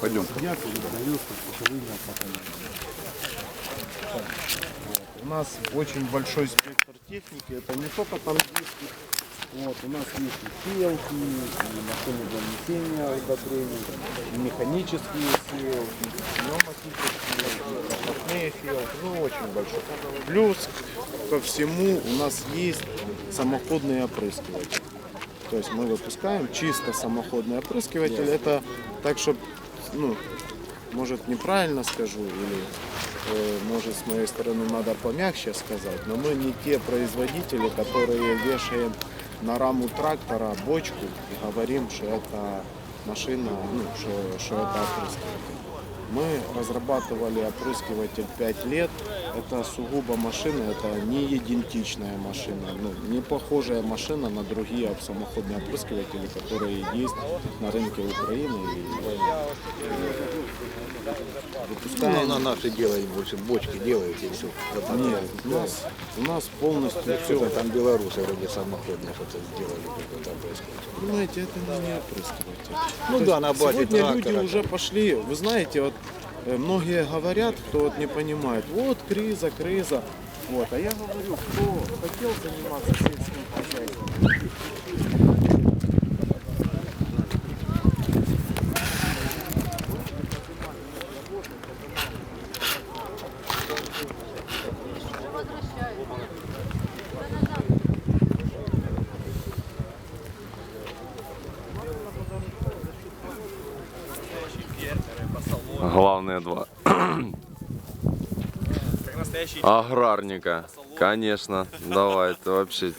Пойдем. У нас очень большой спектр техники. Это не только там диски. Вот, у нас есть и сеялки, и машины для внесения удобрений, и механические сеялки, и пневматические, запасные сеялки. Ну, очень большой. Плюс ко всему у нас есть самоходные опрыскиватели. То есть мы выпускаем чисто самоходный опрыскиватель. Это так, чтобы, ну, может неправильно скажу, или э, может с моей стороны надо помягче сказать, но мы не те производители, которые вешаем на раму трактора бочку и говорим, что это машина, ну, что, что это опрыскиватель. Мы разрабатывали опрыскиватель 5 лет. Это сугубо машина, это не идентичная машина, ну, не похожая машина на другие самоходные опрыскиватели, которые есть на рынке Украины. И Ну, выпускаем. на наши делают больше, бочки делают и все. Нет, у нас, у нас полностью все. Там белорусы вроде самоходные что-то сделали, какой-то опрыскиватель. Понимаете, это не опрыскиватель. Ну да, на базе Сегодня люди трактора. уже пошли, вы знаете, вот э, многие говорят, кто вот не понимает, вот криза, криза. Вот, а я говорю, кто хотел заниматься сельским хозяйством, Главные два. Аграрника. Конечно. Давай, это вообще